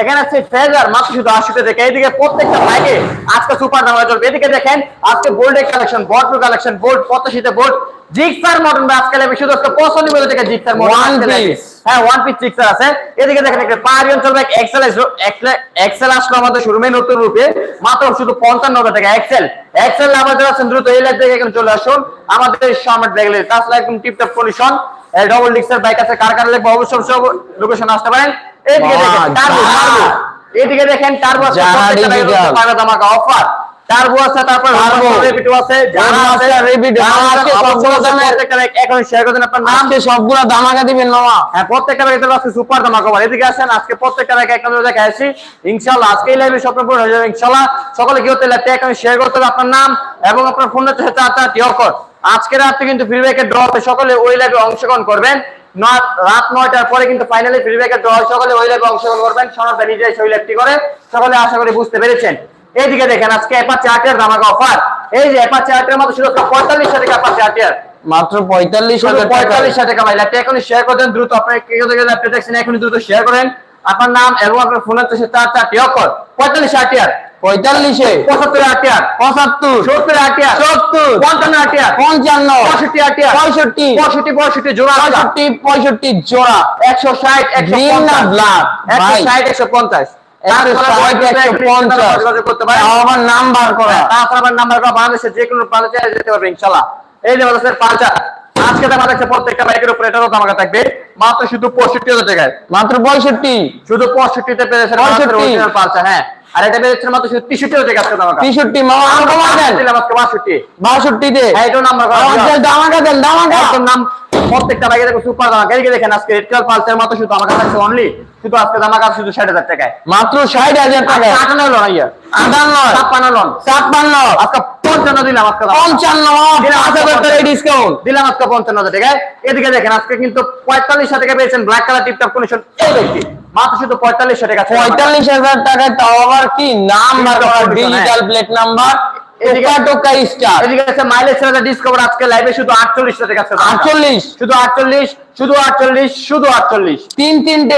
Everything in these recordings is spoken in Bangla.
এখানে আছে ফেজার মাত্র শুধু আশি টাকা এইদিকে প্রত্যেকটা বাইকে আজকে সুপার দাম চলবে। এদিকে দেখেন আজকে বোল্ডের কালেকশন কালেকশন পঁচাশিতে জিক্সার মডেল আজকে লাগবে শুধু আজকে পঁচানব্বই টাকা জিক্সার মডেল হ্যাঁ ওয়ান পিস জিক্সার আছে। এদিকে দেখেন একটা পাহাড়ি অঞ্চল এক্সেল এক্সেল আসলো আমাদের শোরুমে নতুন রূপে। মাত্র শুধু পঞ্চান্ন টাকা এক্সেল এক্সেল আমাদের আছেন দ্রুত এই থেকে এখানে চলে আসুন। আমাদের দেখলে তাছাড়া একদম টিপটপ কন্ডিশন ডবল ডিক্সের বাইক আছে। কার কার লাগবে অবশ্যই লোকেশন আসতে পারেন। এইদিকে দেখেন টার্বো টার্বো এইদিকে দেখেন টার্বো আছে যারা প্রত্যেকটা বাইকের digital। উপর পাবে ধামাকা অফার টার্বো আছে তারপর Turbo। রেপিটো আছে। যারা আছে আছে, Rapido, যারা যারা আছে আছে, সবগুলো দামে- প্রত্যেকটা এখন শেয়ার করে দেন। আপনার নাম আজকে সবগুলা দিবেন হ্যাঁ প্রত্যেকটা ব্যাগে আছে সুপার দামা কভার এদিকে আসেন আজকে প্রত্যেকটা ব্যাগে একটা করে দেখে আসি। ইনশাআল্লাহ আজকে এই লাইভে স্বপ্ন পূরণ হয়ে যাবে ইনশাআল্লাহ। সকলে কি হতে এখানে শেয়ার করতে হবে আপনার নাম এবং আপনার ফোন হচ্ছে চার চার টিয়কর আজকে রাতে কিন্তু ফ্রি ব্যাগের ড্র সকলে ওই লাইভে অংশগ্রহণ করবেন। রাত নয়টার পরে কিন্তু ফাইনালি ড্র হয়। সকলে ওই লাইভে অংশগ্রহণ করবেন। সনাতন নিজে এসে ওই লাইভটি করে। সকলে আশা করি বুঝতে পেরেছেন। এইদিকে দেখেন আজকে অ্যাপাচি আটের ধামাকা অফার এই যে অ্যাপাচি আটের মতো শুধু পঁয়তাল্লিশ টাকা অ্যাপাচি আটের মাত্র পঁয়তাল্লিশ হাজার টাকা। পঁয়তাল্লিশ হাজার টাকা ভাই। লাইভটা এখনই শেয়ার করে দেন। দ্রুত আপনার কে আপনি দেখছেন এখনই দ্রুত শেয়ার করেন। আপনার নাম এবং আপনার ফোন হচ্ছে চার চারটি অক্ষর পঁয়তাল্লিশ আটিয়ার পঁয়তাল্লিশে। পঁচাত্তর আটিয়ার। পঁচাত্তর। সত্তর আটিয়ার। সত্তর। পঞ্চান্ন আটিয়ার। পঞ্চান্ন। পঁয়ষট্টি আটিয়ার। পঁয়ষট্টি। পঁয়ষট্টি পঁয়ষট্টি জোড়া পঁয়ষট্টি পঁয়ষট্টি জোড়া। একশো ষাট একশো একশো ষাট একশো পঞ্চাশ। আবার নাম্বার করা। তাছাড়া আমার নাম্বার করা। বাংলাদেশের যে কোনো প্রান্তে যেতে পারবে ইনশাল্লাহ। এই যে আমাদের পাঁচা আজকে দেখা যাচ্ছে প্রত্যেকটা বাইকের উপরে এটারও দামাকা থাকবে। মাত্র শুধু পঁয়ষট্টি হাজার টাকায়। মাত্র পঁয়ষট্টি। শুধু পঁয়ষট্টিতে 65 পাঁচা হ্যাঁ। আর এটা পেয়েছেন মাত্র তেষট্টি টাকা আজকে দামাকা তেষট্টি কমাই দেন আজকে বাষট্টি। বাষট্টিতে হ্যাঁ এটাও নাম্বার দামাকা দেন দামাকা একদম নাম প্রত্যেকটা বাইকে দেখো সুপার দামাকা এদিকে দেখেন আজকে রেড পালসের মাত্র শুধু আমাকে থাকছে অনলি শুধু আজকে দামাকা শুধু ষাট হাজার টাকায়। মাত্র ষাট হাজার টাকা আটান্ন হলো না আটান্ন। ছাপ্পান্ন লন ছাপ্পান্ন। আজকে পঞ্চান্ন দিলাম আজকে পঞ্চান্ন হাজার টাকা ডিসকাউন্ট দিলাম আজকে পঞ্চান্ন হাজার টাকায় এদিকে দেখেন আজকে কিন্তু পঁয়তাল্লিশ টাকা পেয়েছেন ব্ল্যাক কালার টিপটপ কন্ডিশন এই মাত্র শুধু পঁয়তাল্লিশ টাকা পঁয়তাল্লিশ হাজার টাকায় তাও আবার কি? Digital digital plate number Discover আজকে লাইভে শুধু আটচল্লিশ টাকা আটচল্লিশ। শুধু আটচল্লিশ শুধু আটচল্লিশ শুধু আটচল্লিশ। তিন তিনটে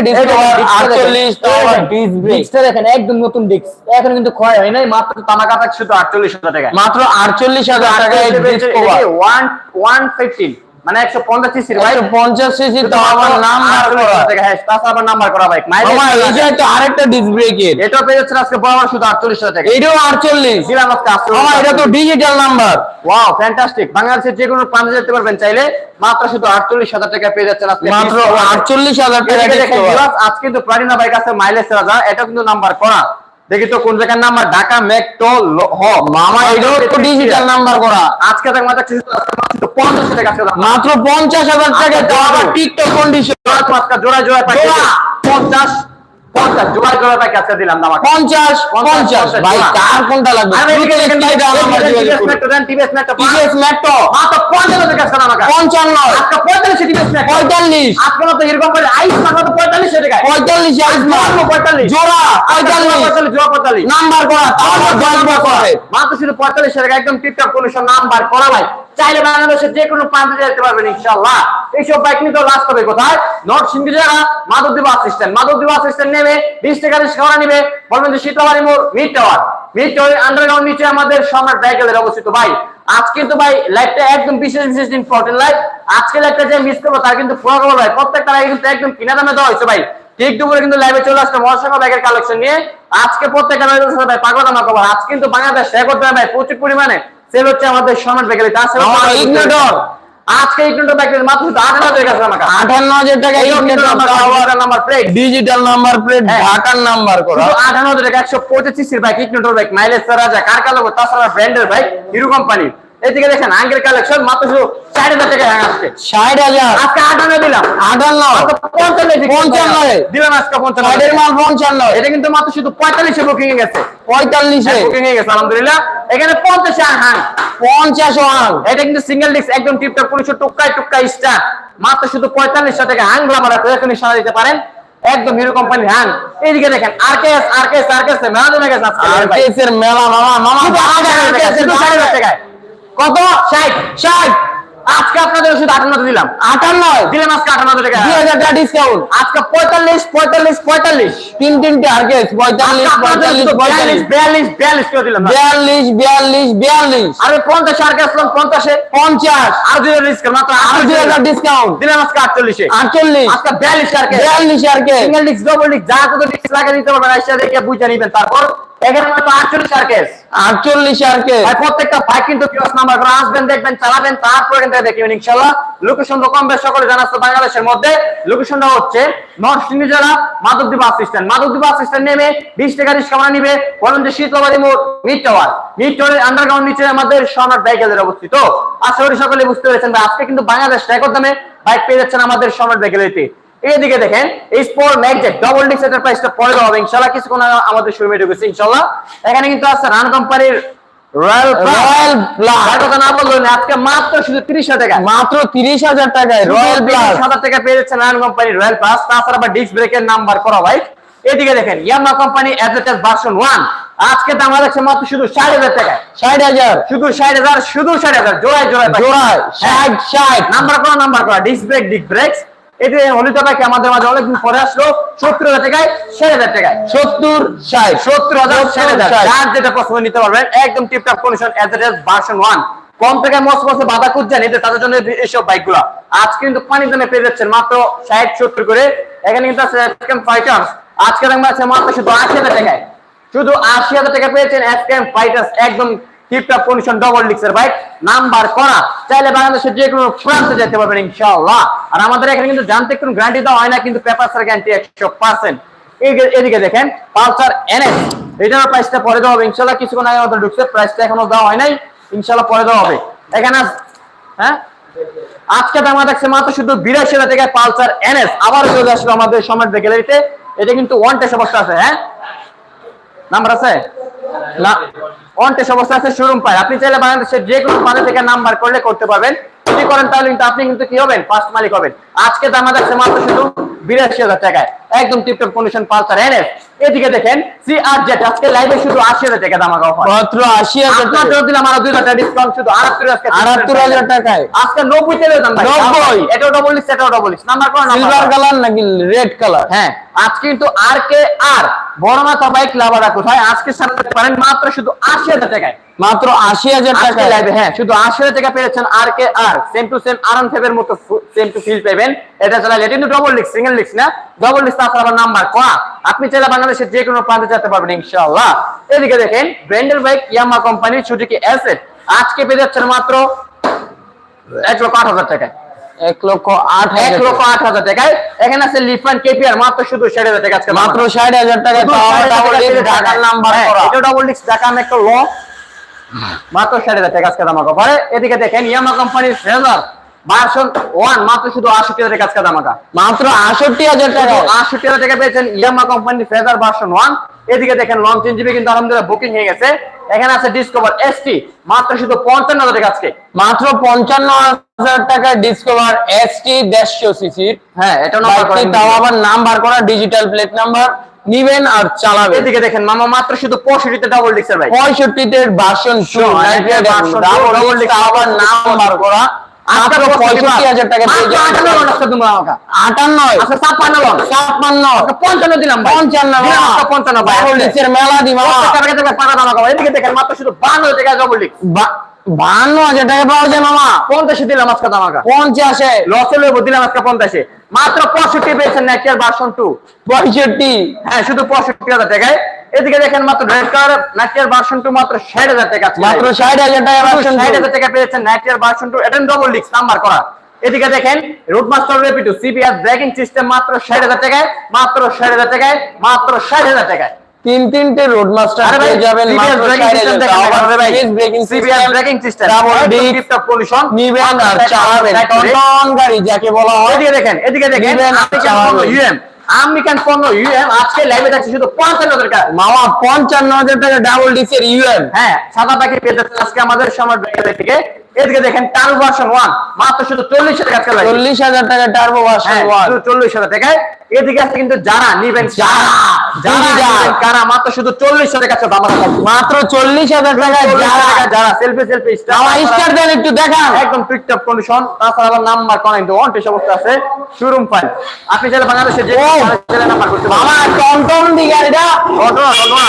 দেখেন। একদম নতুন ডিস্ক এখন কিন্তু ক্ষয় হয় নাই মাত্র থাক শুধু আটচল্লিশ হাজার টাকা মাত্র আটচল্লিশ হাজার ওয়ান ওয়ান ফিফটিন মানে একশো পঞ্চাশ সিসির ভাই একশো পঞ্চাশ সিসি তাও আবার নাম্বার করা। হ্যাঁ তাছাড়া নাম্বার করা বাইক এই যে একটা আরেকটা ডিস ব্রেকের এটা পেয়ে যাচ্ছে আজকে শুধু আটচল্লিশ হাজার টাকা। এটাও আটচল্লিশ। দিলাম আজকে মামা এটা তো ডিজিটাল নাম্বার ওয়াও ফ্যান্টাস্টিক বাংলাদেশের যে কোনো প্রান্তে যেতে পারবেন চাইলে মাত্র শুধু আটচল্লিশ হাজার টাকা পেয়ে যাচ্ছেন আজকে। মাত্র আটচল্লিশ হাজার টাকা আজকে কিন্তু প্লাটিনা বাইক আছে মাইলেজ রাজা এটা কিন্তু নাম্বার করা। দেখি তো কোন জায়গার নাম্বার ঢাকা মেট্রো হ মামা এইটা তো ডিজিটাল নাম্বার করা। আজকে দেখ মাত্র পঞ্চাশ টাকা আছে। মাত্র পঞ্চাশ হাজার টাকা দাও আবার টিকটক কন্ডিশন জোড়া জোড়া জোড়া। পাই জোড়া। পঞ্চাশ পঞ্চাশ জোড়া জোড়া পাই আজকে দিলাম দাম পঞ্চাশ পঞ্চাশ ভাই কার কোনটা লাগবে? আমি স্ক্রিনে দেওয়া নাম্বার যোগাযোগ করুন। মেট্রো দেন টিভিএস মেট্রো টিভিএস মেট্রো মাত্র পঞ্চান্ন টাকা আছে আমাকে পঞ্চান্ন। আজকে পঁয়তাল্লিশ টিভিএস মেট্রো পঁয়তাল্লিশ। আজকে মতো এরকম করে আইস মাত্র পঁয়তাল্লিশ টাকা পঁয়তাল্লিশ মাত্র পঁয়তাল্লিশ। জোড়া পঁয়তাল্লিশ। পঁয়তাল্লিশ জোড়া পঁয়তাল্লিশ। নাম্বার করা তাও আবার দশ বছর মাত্র শুধু পঁয়তাল্লিশ টাকা একদম কন্ডিশন নাম্বার করা ভাই চাইলে বাংলাদেশের যে কোনো প্রান্তে যেতে পারবেন ইনশাল্লাহ এইসব বাইক নিতে লাস্ট হবে কোথায়? সিন্ধু জায়গা মাধবদ্বীপ আসিস্ট্যান্ট মাধবদ্বীপ আসিস্ট্যান্ট নেবে বিশ টাকা রিক্সা নিবে। বলবেন যে শীতলাবাড়ি মোড় mid tower mid tower underground নিচে আমাদের সম্রাট সাইকেলের অবস্থিত ভাই আজ কিন্তু ভাই লাইভটা একদম বিশেষ বিশেষ ইম্পর্টেন্ট লাইভ আজকে লাইভটা যে মিস করব তার কিন্তু পুরো খবর ভাই প্রত্যেকটা লাইভ কিন্তু একদম কিনা দামে দেওয়া হয়েছে ভাই। ঠিক দুপুরে কিন্তু লাইভে চলে আসছে মহাসংখ্য ব্যাগের কালেকশন নিয়ে। আজকে প্রত্যেকটা ভাই পাগলা দামা খবর। আজ কিন্তু বাংলাদেশ শেয়ার করতে হবে ভাই প্রচুর পরিমাণে। সেল হচ্ছে আমাদের সম্রাট তাছাড়া আমার ইগনোটর আজকে ইগনোটর ব্যাগের মাত্র শুধু আট হাজার টাকা আছে আমাকে হাজার টাকা number plate digital number plate. ঢাকার নাম্বার করা। হাজার টাকা একশো পঁচিশ সিসির বাইক ইগনোটর বাইক মাইলেজ রাজা কার কার লোক তাছাড়া ব্র্যান্ডের বাইক হিরো কোম্পানি এদিকে দেখেন আঙ্গের কালেকশন মাত্র শুধু হাজার টাকা হ্যাঁ আজকে ষাট হাজার। আজকে আটান্ন দিলাম। আটান্ন। পঞ্চান্ন পঞ্চান্ন। দিলাম আজকে পঞ্চান্ন। মাল পঞ্চান্ন। এটা কিন্তু মাত্র শুধু পঁয়তাল্লিশে বুকিং এ গেছে। পঁয়তাল্লিশে। বুকিং এ গেছে আলহামদুলিল্লাহ। এখানে পঞ্চাশে হ্যাঁ। পঞ্চাশ এটা কিন্তু সিঙ্গেল ডিস্ক একদম টিপটপ পুলিশ টুকাই টুকাই স্টার মাত্র শুধু পঁয়তাল্লিশ টাকা হ্যাং গ্লামার আছে এখনই সারা দিতে পারেন। একদম হিরো কোম্পানি হ্যাং এইদিকে দেখেন আরকেএস আরকেএস আরকেএস মেলা জমে গেছে আর ভাই। কেসের মেলা মামা মামা শুধু টাকা, টাকায়। কত? ষাট। ষাট। আজকে আপনাদের শুধু আটান্ন দিলাম। আটান্ন? দিলাম আজকে আটান্ন টাকা। দুই হাজার টাকা ডিসকাউন্ট আজকে পঁয়তাল্লিশ পঁয়তাল্লিশ পঁয়তাল্লিশ। তিন তিনটে আর্কেস পঁয়তাল্লিশ পঁয়তাল্লিশ পঁয়তাল্লিশ। বিয়াল্লিশ বিয়াল্লিশ করে দিলাম। বিয়াল্লিশ বিয়াল্লিশ বিয়াল্লিশ। আরে পঞ্চাশ আর আসলাম পঞ্চাশে? পঞ্চাশ। আর দুই হাজার discount, মাত্র আর দুই হাজার ডিসকাউন্ট দিলাম আজকে আটচল্লিশে। আটচল্লিশ। আজকে বিয়াল্লিশ আর বিয়াল্লিশ আর্কেস সিঙ্গেল ডিস্ক ডবল ডিস্ক যা কত ডিস্ক লাগে নিতে পারবেন আইসা দেখে বুঝে নিবেন। তারপর বাংলাদেশের মধ্যে। লোকেশনটা হচ্ছে জেলা বাস স্ট্যান্ড। বাস স্ট্যান্ড নেমে বিশ টাকা রিক্সা ভাড়া নিবে বলেন যে শীতলবাড়ি মোড় মিড টাওয়ার। মিড টাওয়ারের আন্ডারগ্রাউন্ড নিচে আমাদের অবস্থিত। আশা করি সকলে বুঝতে পেরেছেন আজকে কিন্তু বাংলাদেশ রেকর্ড দামে বাইক পেয়ে যাচ্ছেন আমাদের সম্রাট বাইকেলিতে এইদিকে দেখেন এই স্পোর্ট ম্যাগজেট ডবল ডিক্স এটার প্রাইসটা পরে দেওয়া হবে ইনশাআল্লাহ কিছুক্ষণ আগে আমাদের শোরুমে ঢুকেছে ইনশাআল্লাহ। এখানে কিন্তু আছে রান কোম্পানির রয়্যাল রয়্যাল প্লাস তার কথা না বললেন আজকে মাত্র শুধু তিরিশ হাজার টাকা মাত্র তিরিশ হাজার টাকায় রয়্যাল প্লাস হাজার টাকা পেয়ে যাচ্ছেন রান কোম্পানি রয়্যাল প্লাস তাছাড়া আবার ডিস্ক ব্রেকের নাম্বার করা ভাই এদিকে দেখেন Yamaha company advertise version one আজকে দাম লাগছে মাত্র শুধু ষাট হাজার টাকায়। ষাট হাজার। শুধু ষাট হাজার শুধু ষাট হাজার। জোড়ায় জোড়ায় জোড়ায়। ষাট ষাট। নাম্বার করা নাম্বার করা। ডিস্ক ব্রেক ডিস্ক ব্রেকস এটি হলিত আমাদের মাঝে অনেকদিন পরে আসলো সত্তর হাজার টাকায় ষাট হাজার টাকায়। সত্তর ষাট। সত্তর হাজার ষাট হাজার। যার যেটা পছন্দ নিতে পারবেন একদম tiptop condition advertise version one কম থেকে মস্ত মস্ত বাধা খুঁজছেন এদের তাদের জন্য এইসব বাইকগুলা আজ কিন্তু পানির দামে পেয়ে যাচ্ছেন মাত্র ষাট সত্তর করে। এখানে কিন্তু আছে ফাইটার্স আজকে দাম আছে মাত্র শুধু আশি হাজার টাকায়। শুধু আশি হাজার টাকা পেয়েছেন ফাইটার্স একদম টিপটপ কন্ডিশন ডবল ডিক্সের বাইক নাম্বার করা। চাইলে বাংলাদেশের যে কোনো যেতে পারবেন আর আমাদের এখানে কিন্তু জানতে কোনো গ্যারান্টি দেওয়া হয় না, কিন্তু গ্যারান্টি একশো এদিকে দেখেন, পালসার এনএস। এটার প্রাইসটা পরে দেওয়া হবে কিছুক্ষণ আগে ঢুকছে প্রাইসটা এখনও দেওয়া হয় নাই, ইনশাআল্লাহ পরে দেওয়া হবে। এখানে হ্যাঁ? আজকে দাম মাত্র শুধু বিরাশি হাজার টাকায় পালসার এনএস। আবার চলে আসলো আমাদের সমাজ গ্যালারিতে। এটা কিন্তু ওয়ান টেস্ট অবস্থা আছে হ্যাঁ? নাম্বার আছে? না ওয়ান টেস্ট অবস্থা আছে শোরুম পায়। আপনি চাইলে বাংলাদেশের যে কোনো প্রান্ত থেকে নাম্বার করলে করতে পারবেন। যদি করেন তাহলে কিন্তু আপনি কিন্তু কি হবেন? ফার্স্ট মালিক হবেন। আজকে দাম যাচ্ছে মাত্র শুধু বিরাশি হাজার টাকায়। একদম টিপটপ কন্ডিশন পালসার এনএস এদিকে দেখেন সি আর জেড আজকে লাইভে শুধু আশি হাজার টাকা দাম অফার মাত্র আশি হাজার টাকা। দিলাম আরও দুই হাজার ডিসকাউন্ট শুধু আটাত্তর আজকে আটাত্তর হাজার টাকায়। আজকে নব্বই তেলে দাম 90 এটাও ডবল লিস্ট এটাও ডবল লিস্ট নাম্বার কোন সিলভার কালার নাকি রেড কালার হ্যাঁ আজকে কিন্তু আর কে আর বড় মাথা বাইক লাভারা কোথায় আজকে পারেন মাত্র শুধু আশি হাজার টাকায়। মাত্র আশি হাজার টাকা লাইভে হ্যাঁ শুধু আশি হাজার টাকা পেয়েছেন আর কে আর। সেম টু সেম মতো সেম টু ফিল পাবেন। এটা চালালে এটা কিন্তু ডবল সিঙ্গেল না? ডবল তাছাড়া আবার নাম্বার করা আপনি চাইলে বাংলাদেশের যে কোনো প্রান্তে যেতে পারবেন ইনশাআল্লাহ। এদিকে দেখেন ব্র্যান্ডের বাইক ইয়ামা কোম্পানির সুজুকি অ্যাসেট আজকে পেয়ে যাচ্ছেন মাত্র এক লক্ষ আট হাজার টাকায়। এক লক্ষ আট এক লক্ষ আট হাজার টাকায় এখানে আছে লিফান কেপিআর মাত্র শুধু ষাট হাজার টাকা মাত্র ষাট হাজার টাকা ঢাকার নাম্বার করা। এটা ডবল ডিস্ক ঢাকা একটা ল মাত্র ষাট হাজার টাকা আজকে দামাকা। পরে এদিকে দেখেন ইয়ামা কোম্পানির ফ্রেজার ভার্সন ওয়ান মাত্র শুধু আশি হাজার টাকা আজকে দামাকা। মাত্র আষট্টি হাজার টাকা। আটষট্টি হাজার টাকা পেয়েছেন ইয়ামা কোম্পানির ফেজার ভার্সন ওয়ান এদিকে দেখেন লঞ্চ ইঞ্জিবি কিন্তু আলহামদুলিল্লাহ বুকিং হয়ে গেছে। এখানে আছে ডিসকভার এসটি মাত্র শুধু পঞ্চান্ন হাজার টাকা আজকে। মাত্র পঞ্চান্ন হাজার টাকা ডিসকভার এসটি দেড়শো সিসির হ্যাঁ এটা নাম্বার তাও আবার নাম্বার করা ডিজিটাল প্লেট নাম্বার নিবেন আর চালাবেন। এদিকে দেখেন মামা মাত্র শুধু পঁয়ষট্টিতে ডাবল ডিক্সের ভাই পঁয়ষট্টিতে version two, ডাবল disc, আবার নাম্বার করা। টাকা আচ্ছা ছাপ্পান্ন আজকে পঞ্চান্ন মেলা দি মামা টাকা পাকা দাম এদিকে দেখেন মাত্র শুধু বান্ন টাকা ডাবল ডিক্স বা- হাজার টাকা পাওয়া যায় মামা। পঞ্চাশে দিলাম আজকে দাম আঁকা। পঞ্চাশে। লসে লেবু দিলাম আজকে পঞ্চাশে। মাত্র পঁয়ষট্টি পেয়েছেন নেকিয়ার ভার্সন টু। পঁয়ষট্টি? হ্যাঁ শুধু পঁয়ষট্টি হাজার টাকায়। এদিকে দেখেন মাত্র কালার নাইটিয়ার টু মাত্র ষাট হাজার টাকা মাত্র ষাট হাজার টাকা ষাট হাজার টাকা পেয়েছেন নাইটিয়ার ভার্সন টু। এটা ডবল ডিস্ক নাম্বার করা। এদিকে দেখেন রুট মাস্টার রেপিটু সিবিআর ব্রেকিং সিস্টেম মাত্র ষাট হাজার টাকায় মাত্র ষাট হাজার টাকায় মাত্র ষাট হাজার টাকায়। তিন তিনটে রোড মাস্টার পেয়ে যাবেন নিবেন আর চালাবেন হাজার টাকা। টন গাড়ি যাকে বলা হয় এদিকে দেখেন এদিকে দেখেন ইউএম আমেরিকান পণ্য ইউএম আজকে লাইভে থাকছে শুধু পঞ্চান্ন হাজার টাকা। মামা পঞ্চান্ন হাজার টাকা ডাবল ডিসের ইউএম হ্যাঁ সাদা পাখি পেয়ে যাচ্ছে আজকে আমাদের সময় থেকে এদিকে দেখেন টার্বো ভার্সন ওয়ান মাত্র শুধু চল্লিশ হাজার টাকা লাগে চল্লিশ হাজার টাকা টার্বো ভার্সন হ্যাঁ ওয়ান শুধু চল্লিশ হাজার টাকায় এদিকে আছে কিন্তু যারা নিবেন যারা, যারা কারা মাত্র শুধু চল্লিশ হাজার কাছে দাম রাখা মাত্র চল্লিশ হাজার টাকা যারা যারা সেলফি সেলফি আমার স্টার দেন একটু দেখান। একদম টিকটক কন্ডিশন তাছাড়া আবার নাম্বার কোন কিন্তু অন অবস্থা আছে। শোরুম ফাইল আপনি চাইলে বাংলাদেশে যে ও। নাম্বার করতে আমার টমটম দি গাড়িটা ঘটনা ঘটনা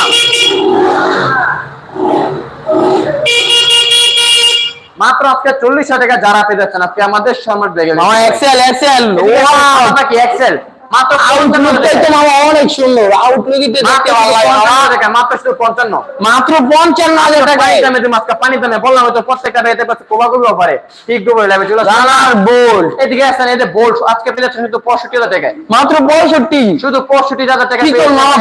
মাত্র আজকে চল্লিশ হাজার টাকা যারা পেয়ে যাচ্ছেন আজকে আমাদের সম্রাট ব্যাগে এক্সেল এক্সেল ওয়াও এক্সেল মাত্র আউটলুকটাই তো মামা অনেক সুন্দর আউটলুকই দেখতে ভালো লাগে মাত্র শুধু পঞ্চান্ন। মাত্র পঞ্চান্ন হাজার টাকায়। পানি পানি দামে বললাম হয়তো প্রত্যেকটা রেটে পাচ্ছে কোবা অফারে ঠিক ডুবে লাগবে চলে রানার বোল্ট এদিকে আসেন এই যে আজকে পেয়ে যাচ্ছেন শুধু পঁয়ষট্টি হাজার টাকায়। মাত্র পঁয়ষট্টি। শুধু পঁয়ষট্টি হাজার টাকা কি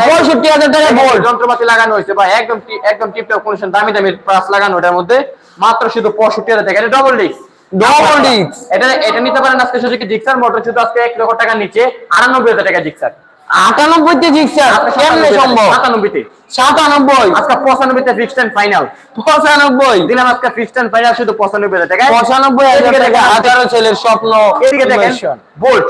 পঁয়ষট্টি হাজার টাকা বোল্ট যন্ত্রপাতি লাগানো হয়েছে ভাই একদম একদম টিপটপ কন্ডিশন দামি দামি প্লাস লাগানো এটার মধ্যে মাত্র শুধু পঁয়ষট্টি হাজার টাকা। এটা ডবল ডিস্ক Double disc। এটা এটা নিতে পারেন আজকে জিক্সার মোটর শুধু আজকে এক লক্ষ টাকা নিচে আটানব্বই হাজার টাকা জিক্সার। আটানব্বইতে জিক্সার? কেমনে সম্ভব? সাতানব্বইতে। সাতানব্বই? আজকে পঁচানব্বইতে ফিক্সড এন্ড ফাইনাল পঁচানব্বই? দিলাম আজকে ফিক্সড এন্ড ফাইনাল শুধু পঁচানব্বই হাজার টাকা পঁচানব্বই হাজার টাকা হাজারো ছেলের স্বপ্ন এদিকে দেখেন বোল্ট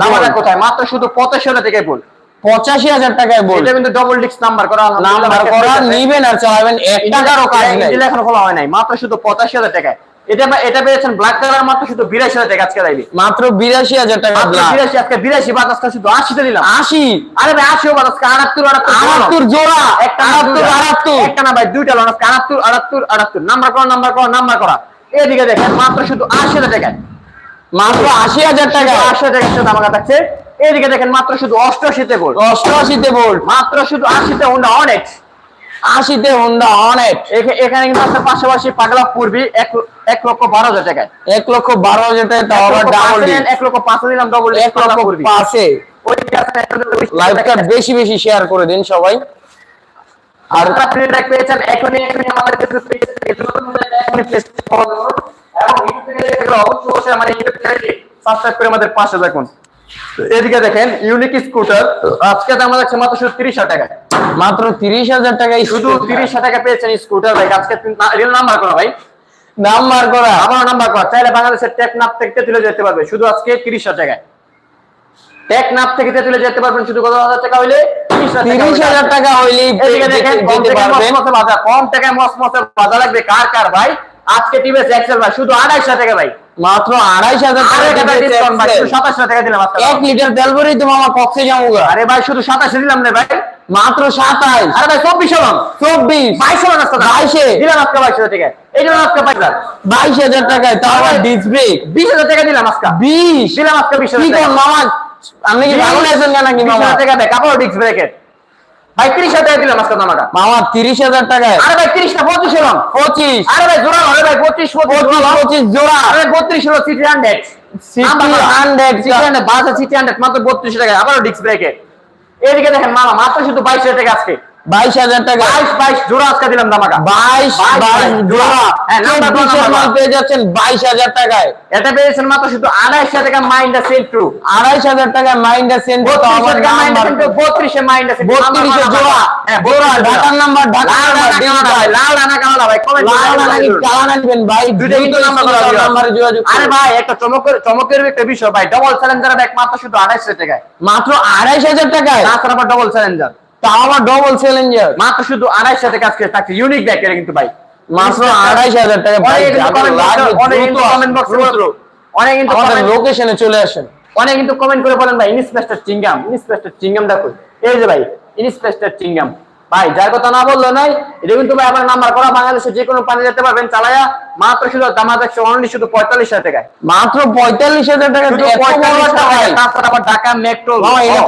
নাম্বারটা কোথায়? মাত্র শুধু পঁচাশি হাজার টাকায় বোল্ট পঁচাশি হাজার টাকায় বল এটা কিন্তু ডবল ডিস্ক নাম্বার করা নাম্বার করা নিবেন আর চালাবেন এক টাকারও কাজ নেই। ইঞ্জিন এখনও খোলা হয় নাই। মাত্র শুধু পঁচাশি হাজার টাকায়। এটা এটা পেয়েছেন ব্ল্যাক কালার মাত্র শুধু বিরাশি হাজার টাকা আজকে লাইবি মাত্র বিরাশি হাজার টাকা বিরাশি আজকে বিরাশি বাদ আজকে শুধু আশিতে দিলাম আশি। আরে ভাই আশিও বাদ আজকে আটাত্তর আটাত্তর আটাত্তর জোড়া। একটা আটাত্তর আটাত্তর। একটা না ভাই দুইটা লোন আজকে আটাত্তর আটাত্তর আটাত্তর। নাম্বার করা নাম্বার করা নাম্বার করা। এদিকে দেখেন মাত্র শুধু আশি হাজার টাকায়। মাত্র আশি হাজার টাকা আশি হাজার টাকা দাম থাকছে এদিকে দেখেন মাত্র শুধু অষ্টআশিতে গোল অষ্টআশিতে ভোল্ট মাত্র শুধু আশিতে হোন্ডা অনেক। আশিতে হোন্ডা অনেক। এখানে কিন্তু আপনার পাশাপাশি পাগলা পূর্বী এক লক্ষ বারো হাজার টাকায়। এক লক্ষ বারো হাজার টাকা তাও আবার ডাবল এক লক্ষ পাঁচ দিলাম ডবল এক লক্ষ লাইভটা বেশি বেশি শেয়ার করে দিন সবাই। আর পেয়েছেন এখনই এখনই আমাদের এবং সাবস্ক্রাইব করে আমাদের পাশে থাকুন। এদিকে দেখেন ইউনিক স্কুটার আজকে দাম আছে মাত্র শুধু তিরিশ হাজার টাকা। মাত্র তিরিশ হাজার টাকায় শুধু তিরিশ হাজার টাকা পেয়েছেন স্কুটার ভাই। আজকে রিল নাম্বার করো ভাই। নাম্বার করা। আমার নাম্বার করা। চাইলে বাংলাদেশের টেক নাপ থেকে তুলে যেতে পারবে। শুধু আজকে তিরিশ হাজার টাকায়। টেক নাপ থেকে তুলে যেতে পারবেন শুধু কত হাজার টাকা হইলে? তিরিশ হাজার টাকা দেখেন কম কম থেকে মসমসে বাজার লাগবে। কার কার ভাই? আজকে টিভিএস এক্সেল ভাই। শুধু আড়াইশো টাকা ভাই। মাত্র আড়াইশ হাজার টাকা। সাতাশশো দিলাম এক লিটার তেল ভরেই তো মামা কক্সে যাব আরে ভাই শুধু সাতাশে দিলাম না ভাই। মাত্র সাতাইশ। আরে ভাই চব্বিশ হলাম চব্বিশ। বাইশ হলাম আজকে। বাইশে। দিলাম আজকে বাইশ হাজার টাকা। এই জন্য আজকে পাইলাম। বাইশ হাজার টাকায় তাও আবার ডিস ব্রেক বিশ হাজার টাকা দিলাম আজকে। বিশ? দিলাম আজকে বিশ কি হাজার মামা আপনি কি ভালো আছেন কেন নাকি মামা? টাকা দেয় কাপড় ডিস্ক ব্রেকেট ভাই ত্রিশ হাজার দিলাম আজকে দামাটা মামা তিরিশ হাজার টাকায়। আরে ভাই তিরিশ না পঁচিশ পঁচিশ। আরে ভাই জোড়া আরে ভাই পঁচিশ পঁচিশ জোড়া। আরে বত্রিশ হলো city hundred City 100 city hundred বাসা সিটি হান্ড্রেড মাত্র বত্রিশ টাকা আবারও ডিস্ক ব্রেকে এদিকে দেখেন মামা মাত্র শুধু বাইশ হাজার টাকা আজকে। বাইশ হাজার টাকা। বাইশ বাইশ জোড়া আজকে দিলাম দামাকা বাইশ বাইশ, বাইশ বাইশ, জোড়া। হ্যাঁ, মাল পেয়ে যাচ্ছেন বাইশ হাজার টাকায়? এটা পেয়েছেন মাত্র শুধু আড়াইশ টাকা মাইন্ড সেল ট্রু আড়াইশ হাজার টাকা মাইন্ড সেল বত্রিশে মাইন্ড সেল বত্রিশে জোড়া। জোড়া ঢাকার নাম্বার ঢাকার লাল রানা কালো ভাই লাল রানা কালো ভাই কালা নাকবেন ভাই দুইটা কিন্তু নাম্বার করা যোগাযোগ আরে ভাই একটা চমকের চমকের একটা বিষয় ভাই ডবল চ্যালেঞ্জার ব্যাগ মাত্র শুধু আড়াইশো টাকায়। মাত্র আড়াইশ হাজার টাকায়? ডবল চ্যালেঞ্জার তাও আবার ডবল চ্যালেঞ্জার মাত্র শুধু আড়াইশো কাজ করে থাকছে ইউনিক ব্যাগ এটা কিন্তু ভাই। মাত্র আড়াইশ হাজার টাকা কিন্তু অনেকে লোকেশনে চলে আসেন। অনেক কিন্তু কমেন্ট করে বলেন ভাই ইনস্পেক্টর চিংগাম ইনস্পেক্টর চিংগাম দেখো এই যে ভাই ইনস্পেক্টর চিংগাম ভাই যার কথা না বলল নাই এটা কিন্তু ভাই আমার নাম্বার করা বাংলাদেশে যে কোনো পানি যেতে পারবেন চালায়া মাত্র শুধু দামা দেখছে অনলি শুধু পঁয়তাল্লিশ হাজার টাকায়। মাত্র পঁয়তাল্লিশ হাজার টাকা ভাই। তারপর আবার ঢাকা মেট্রো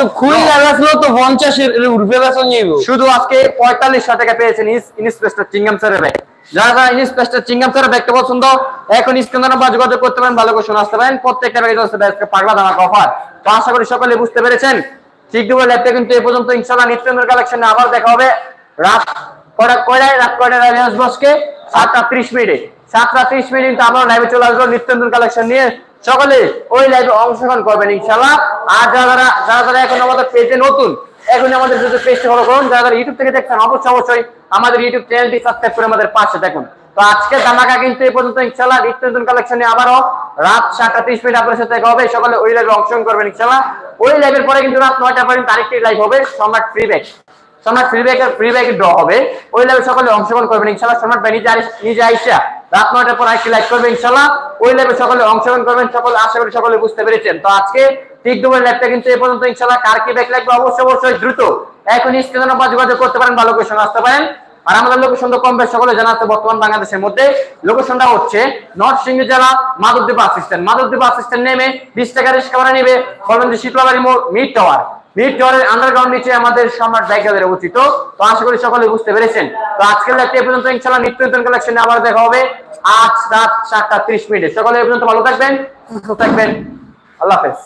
তো খুবই লাগাছিল তো পঞ্চাশের উর্ফে বেতন যাইব শুধু আজকে পঁয়তাল্লিশ হাজার টাকা পেয়েছেন ইনস্পেক্টর চিংগাম স্যারের ব্যাগ যারা যারা চিংগাম স্যারের ব্যাগটা পছন্দ এখন স্ক্রিন নাম্বার যোগাযোগ করতে পারেন ভালো করে শুনে আসতে পারেন। প্রত্যেকটা ব্যাগে পাগলা দামা অফার তো আশা করি সকলে বুঝতে পেরেছেন। ঠিক ল্যাবটা কিন্তু এই পর্যন্ত ইনশাল্লাহ নিত্যেন্দ্র কালেকশনে আবার দেখা হবে। রাত কয়টা কয়টায় রাত কয়টায় বসকে সাতটা ত্রিশ মিনিটে। সাতটা ত্রিশ মিনিট কিন্তু আমরা লাইভে চলে আসব নিত্যেন্দ্র কালেকশন নিয়ে। সকলে ওই লাইভে অংশগ্রহণ করবেন ইনশাল্লাহ আর যারা যারা যারা এখন আমাদের পেজে নতুন, এখন আমাদের যদি পেজটি ফলো করুন, যারা ইউটিউব থেকে দেখছেন, অবশ্যই অবশ্যই আমাদের ইউটিউব চ্যানেলটি সাবস্ক্রাইব করে আমাদের পাশে দেখুন তো আজকে ধামাকা কিন্তু এই পর্যন্ত ইনশাল্লাহ নিত্য নতুন কালেকশনে আবারও রাত সাতটা ত্রিশ মিনিট আপনার সাথে হবে। সকালে ওই লাইভে অংশগ্রহণ করবেন ইনশাল্লাহ ওই লাইভের পরে কিন্তু রাত নয়টা পর্যন্ত আরেকটি লাইভ হবে, Samrat free bag Samrat free ব্যাগের ফ্রি ব্যাগের ড্র হবে। ওই লাইভে সকলে অংশগ্রহণ করবেন ইনশাল্লাহ সম্রাট ভাই নিজে নিজে আইসা রাত নয়টার পর আরেকটি লাইভ করবে ইনশাল্লাহ ওই লাইভে সকলে অংশগ্রহণ করবেন। সকলে আশা করি সকলে বুঝতে পেরেছেন। তো আজকে ঠিক দুপুর লাইভটা কিন্তু এই পর্যন্ত ইনশাল্লাহ কার কি ব্যাগ লাগবে? অবশ্যই অবশ্যই দ্রুত। এখন স্ক্রিনে নাম্বার যোগাযোগ করতে পারেন। ভালো লোকেশন আসতে পারেন। আর আমাদের লোকেশন তো কম বেশ, সকলে জানাতে বর্তমান বাংলাদেশের মধ্যে। লোকেশনটা হচ্ছে নর্থ সিংহ জেলা মাধবদ্বীপ বাস স্ট্যান্ড মাধবদ্বীপ নেমে বিশ টাকা রিক্সা ভাড়া নেবে ফলবন্দি শীতলাবাড়ি মোড় মিড টাওয়ার মিড টাওয়ারের আন্ডারগ্রাউন্ড নিচে আমাদের সম্রাট ব্যাগের অবস্থিত। তো আশা করি সকলে বুঝতে পেরেছেন। তো আজকের লাইভটা এই পর্যন্ত ইনশাল্লাহ নিত্য নতুন কালেকশনে আবার দেখা হবে আজ রাত সাতটা, ত্রিশ মিনিটে। সকলে এই পর্যন্ত ভালো থাকবেন, সুস্থ থাকবেন। আল্লাহ হাফেজ।